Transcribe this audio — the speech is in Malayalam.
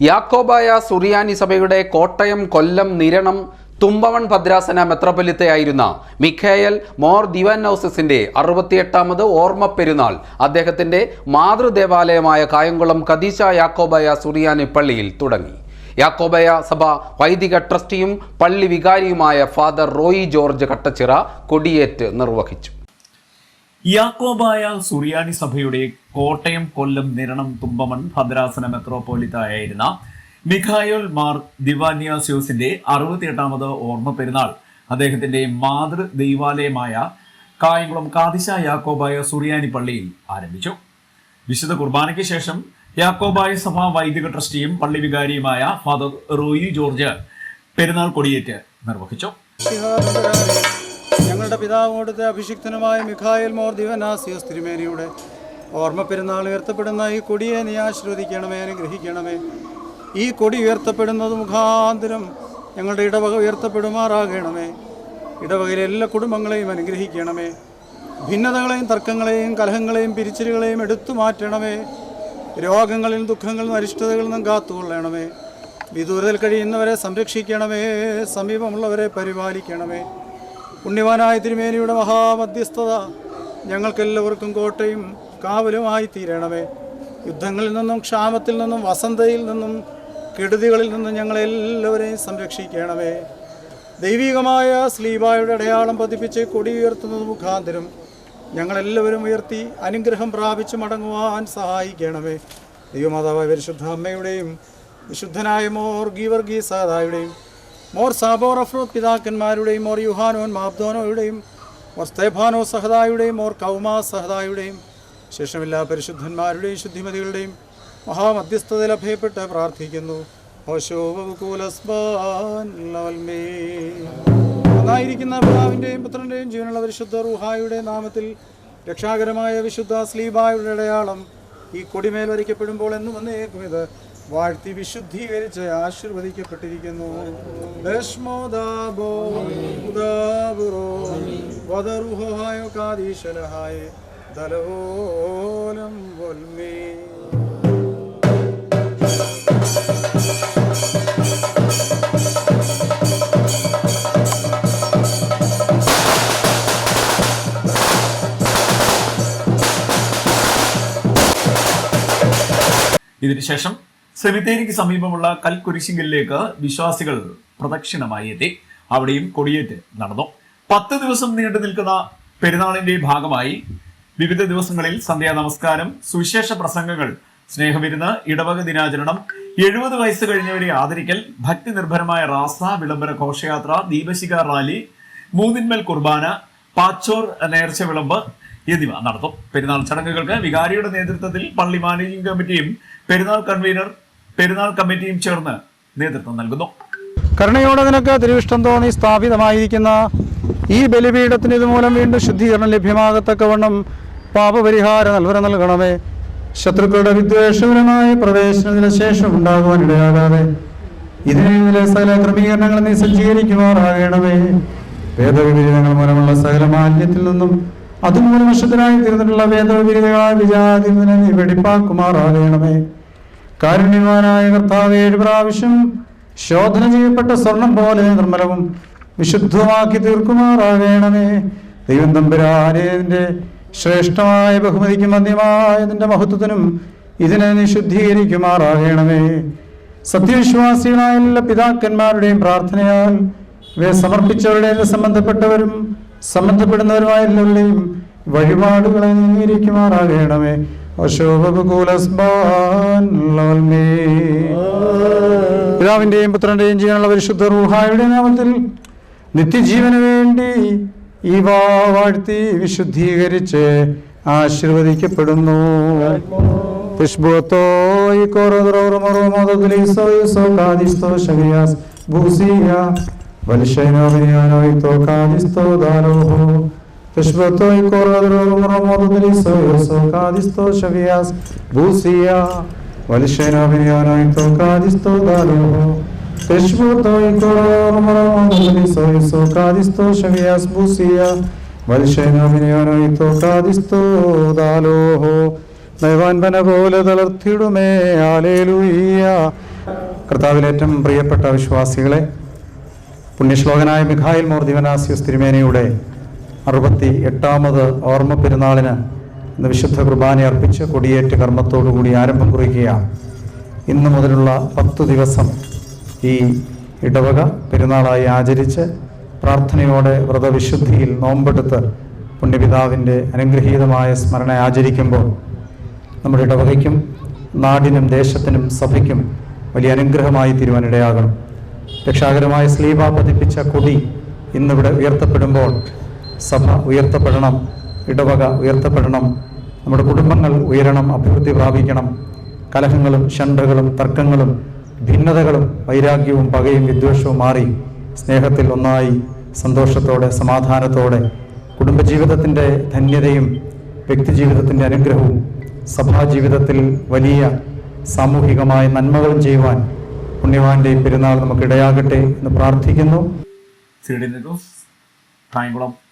യാക്കോബായ സുറിയാനി സഭയുടെ കോട്ടയം കൊല്ലം നിരണം തുമ്പവൺ ഭദ്രാസന മെത്രപൊലിത്തയായിരുന്ന മിഖേയൽ മോർ ദിവാനൌസസിന്റെ അറുപത്തിയെട്ടാമത് ഓർമ്മ പെരുന്നാൾ. അദ്ദേഹത്തിന്റെ മാതൃദേവാലയമായ കായംകുളം കദീശ യാക്കോബായ സുറിയാനി പള്ളിയിൽ തുടങ്ങി. യാക്കോബയ സഭ വൈദിക ട്രസ്റ്റിയും പള്ളി വികാരിയുമായ ഫാദർ റോയി ജോർജ് കട്ടച്ചിറ കൊടിയേറ്റ് നിർവഹിച്ചു. യാക്കോബായ സുറിയാനി സഭയുടെ കോട്ടയം കൊല്ലം നിരണം തുമ്പമൺ ഭദ്രാസന മെത്രോപോലിത്തായിരുന്ന മിഖായോൽ മാർ ദിവാനിയാസ്യോസിന്റെ അറുപത്തിയെട്ടാമത് ഓർമ്മ പെരുന്നാൾ. അദ്ദേഹത്തിന്റെ മാതൃ ദൈവാലയമായ കായംകുളം കാതിശ യാക്കോബായ സുറിയാനി പള്ളിയിൽ ആരംഭിച്ചു. വിശുദ്ധ കുർബാനയ്ക്ക് ശേഷം യാക്കോബായ സഭ വൈദിക ട്രസ്റ്റിയും പള്ളി വികാരിയുമായ ഫാദർ റോയി ജോർജ് പെരുന്നാൾ കൊടിയേറ്റ് നിർവഹിച്ചു. ഞങ്ങളുടെ പിതാവ് കൊടുത്ത അഭിഷിക്തനുമായ മിഖായൽ മോർ ദിവനാസിയോസ് തിരുമേനിയുടെ ഓർമ്മ പെരുന്നാൾ ഉയർത്തപ്പെടുന്ന ഈ കൊടിയെ നീ ആശീർവദിക്കണമേ അനുഗ്രഹിക്കണമേ. ഈ കൊടി ഉയർത്തപ്പെടുന്നത് മുഖാന്തരം ഞങ്ങളുടെ ഇടവക ഉയർത്തപ്പെടുമാറാകണമേ. ഇടവകയിലെ എല്ലാ കുടുംബങ്ങളെയും അനുഗ്രഹിക്കണമേ. ഭിന്നതകളെയും തർക്കങ്ങളെയും കലഹങ്ങളെയും പിരിച്ചിലുകളെയും എടുത്തു മാറ്റണമേ. രോഗങ്ങളിൽ ദുഃഖങ്ങളിൽ അരിഷ്ടതകളിൽ നിന്നും കാത്തുകൊള്ളണമേ. വിദൂരത്തിൽ കഴിയുന്നവരെ സംരക്ഷിക്കണമേ. സമീപമുള്ളവരെ പരിപാലിക്കണമേ. പുണ്യവാനായ തിരുമേനിയുടെ മഹാമധ്യസ്ഥത ഞങ്ങൾക്കെല്ലാവർക്കും കോട്ടയും കാവലുമായി തീരണമേ. യുദ്ധങ്ങളിൽ നിന്നും ക്ഷാമത്തിൽ നിന്നും വസന്തയിൽ നിന്നും കെടുതികളിൽ നിന്നും ഞങ്ങളെല്ലാവരെയും സംരക്ഷിക്കണമേ. ദൈവികമായ സ്ലീബായുടെ അടയാളം പതിപ്പിച്ച് കൊടി ഉയർത്തുന്നത് മുഖാന്തരം ഞങ്ങളെല്ലാവരും ഉയർത്തി അനുഗ്രഹം പ്രാപിച്ചു മടങ്ങുവാൻ സഹായിക്കണമേ. ദൈവമാതാവായ പരിശുദ്ധ അമ്മയുടെയും വിശുദ്ധനായ മോർ ഗീവർഗീ സഹദായുടെയും മോർ സാബോർ അഫ്രോത് പിതാക്കന്മാരുടെയും മോർ യുഹാനോൻ മാബ്ദോനോയുടെയും മോർ സ്തേഫാനോ സഹദായുടെയും മോർ കൗമാ സഹദായുടെയും ശേഷമില്ലാ പരിശുദ്ധന്മാരുടെയും ശുദ്ധിമതികളുടെയും മഹാമധ്യസ്ഥതയിൽ അഭയപ്പെട്ട് പ്രാർത്ഥിക്കുന്നു. ഒന്നായിരിക്കുന്ന പിതാവിന്റെയും പുത്രന്റെയും ജീവനുള്ള പരിശുദ്ധ റുഹായുടെ നാമത്തിൽ രക്ഷാകരമായ വിശുദ്ധ സ്ലീബായുടെ അടയാളം ഈ കൊടിമേൽ വരയ്ക്കപ്പെടുമ്പോൾ എന്നും വന്നേക്കും ഇത് വാഴ്ത്തി വിശുദ്ധീകരിച്ച് ആശീർവദിക്കപ്പെട്ടിരിക്കുന്നു. ഇതിനുശേഷം സെമിത്തേരിക്ക് സമീപമുള്ള കൽക്കുരിശിങ്കലിലേക്ക് വിശ്വാസികൾ പ്രദക്ഷിണമായി എത്തി. അവിടെയും കൊടിയേറ്റ് നടന്നു. പത്ത് ദിവസം നീണ്ടു നിൽക്കുന്ന പെരുന്നാളിന്റെ ഭാഗമായി വിവിധ ദിവസങ്ങളിൽ സന്ധ്യാ നമസ്കാരം സുവിശേഷ പ്രസംഗങ്ങൾ സ്നേഹവിരുന്ന് ഇടവക ദിനാചരണം എഴുപത് വയസ്സ് കഴിഞ്ഞവരെ ആദരിക്കൽ ഭക്തി നിർഭരമായ റാസ വിളംബര ഘോഷയാത്ര ദീപശിഖ റാലി മൂന്നിന്മേൽ കുർബാന പാച്ചോർ നേർച്ച വിളമ്പ് എന്നിവ നടത്തും. പെരുന്നാൾ ചടങ്ങുകൾക്ക് വികാരിയുടെ നേതൃത്വത്തിൽ പള്ളി മാനേജിംഗ് കമ്മിറ്റിയും പെരുന്നാൾ കൺവീനർ പെരുന്നാൾ കമ്മിറ്റിയും ചേർന്ന് നേതൃത്വം നൽകുന്നു. കരുണയോടെ നിനക്ക് തിരുവിഷ്ടം തോന്നി സ്ഥാപിതമായിരിക്കുന്ന ഈ ബലിപീഠത്തിന് ഇതുമൂലം വീണ്ടും ശുദ്ധീകരണം ലഭ്യമാകത്തക്കവണ്ണം പാപപരിഹാര നൽവര നൽകണമേ. ശത്രുക്കളുടെ വിദ്വേഷപരമായ പ്രവേശനത്തിന് ശേഷം ഉണ്ടാകുവാൻ ഇടയാകാതെ ഇതിനെ സകല ക്രമീകരണങ്ങൾ നീ സജ്ജീകരിക്കുമാറാകണമേ. വേദവിപരീതങ്ങൾ മൂലമുള്ള സകല മാലിന്യത്തിൽ നിന്നും അതുമൂലം വർഷത്തിനായി തീർന്നിട്ടുള്ള വേദവിപരീതങ്ങളായ വിചാരിതനെ നീ വെടിപ്പാക്കുമാറാകണമേ. കാരുണ്യവാനായ കർത്താവ് ഏഴ് പ്രാവശ്യം ശോധന ചെയ്യപ്പെട്ട സ്വർണം പോലെ നിർമ്മലവും വിശുദ്ധമാക്കി തീർക്കുമാറാകണമേ. ദൈവം തമ്പുരാനേതിന്റെ ശ്രേഷ്ഠമായ ബഹുമതിക്കും നിന്റെ മഹത്വത്തിനും ഇതിനെ നിശുദ്ധീകരിക്കുമാറാകേണമേ സത്യവിശ്വാസികളായ എല്ലാ പിതാക്കന്മാരുടെയും പ്രാർത്ഥനയാൽ ഇവയെ സമർപ്പിച്ചവരുടെ സംബന്ധപ്പെട്ടവരും സംബന്ധപ്പെടുന്നവരുമായ എല്ലാവരുടെയും വഴിപാടുകളെ നീങ്ങിയിരിക്കുമാറാകണമേ പിതാവിന്റെയും പുത്രന്റെയും ജീവനുള്ള പരിശുദ്ധ റൂഹായുടെ നാമത്തിൽ നിത്യജീവന് വേണ്ടി ഈ വാഴ്ത്തി വിശുദ്ധീകരിച്ച് ആശീർവദിക്കപ്പെടുന്നു. Tishbotoy korodror moromododliso iso kadisto shavias busia Valshayno moromododliso iso kadisto shavias busia Valshayno vinyano ito kadisto daroho Tishbotoy korodror moromododliso iso kadisto shavias busia Valshayno vinyano ito kadisto daroho നയവാൻപന പോലെ തളർത്തിടുമേ ആലേലുയ്യ കർത്താവിലേറ്റവും പ്രിയപ്പെട്ട വിശ്വാസികളെ പുണ്യശ്ലോകനായ മിഖായിൽ മോർ ദിവനാസ്യൂസ് തിരുമേനയുടെ അറുപത്തി എട്ടാമത് ഓർമ്മ പെരുന്നാളിന് ഇന്ന് വിശുദ്ധ കുർബാന അർപ്പിച്ച് കൊടിയേറ്റ് കർമ്മത്തോടുകൂടി ആരംഭം കുറിക്കുകയാണ്. ഇന്നു മുതലുള്ള പത്തു ദിവസം ഈ ഇടവക പെരുന്നാളായി ആചരിച്ച് പ്രാർത്ഥനയോടെ വ്രതവിശുദ്ധിയിൽ നോമ്പെടുത്ത് പുണ്യപിതാവിന്റെ അനുഗ്രഹീതമായ സ്മരണ ആചരിക്കുമ്പോൾ നമ്മുടെ ഇടവകയ്ക്കും നാടിനും ദേശത്തിനും സഭയ്ക്കും വലിയ അനുഗ്രഹമായി തീരുവാനിടയാകണം. രക്ഷാകരമായ സ്ലീബ പതിപ്പിച്ച കൊടി ഇന്നിവിടെ ഉയർത്തപ്പെടുമ്പോൾ സഭ ഉയർത്തപ്പെടണം ഇടവക ഉയർത്തപ്പെടണം നമ്മുടെ കുടുംബങ്ങൾ ഉയരണം അഭിവൃദ്ധി പ്രാപിക്കണം. കലഹങ്ങളും ഷണ്ടകളും തർക്കങ്ങളും ഭിന്നതകളും വൈരാഗ്യവും പകയും വിദ്വേഷവും മാറി സ്നേഹത്തിൽ ഒന്നായി സന്തോഷത്തോടെ സമാധാനത്തോടെ കുടുംബജീവിതത്തിന്റെ ധന്യതയും വ്യക്തിജീവിതത്തിന്റെ അനുഗ്രഹവും സഭാജീവിതത്തിൽ വലിയ സാമൂഹികമായ നന്മകളും ചെയ്യുവാൻ പുണ്യവാന്റെ പെരുന്നാൾ നമുക്ക് ഇടയാകട്ടെ എന്ന് പ്രാർത്ഥിക്കുന്നു. കായംകുളം.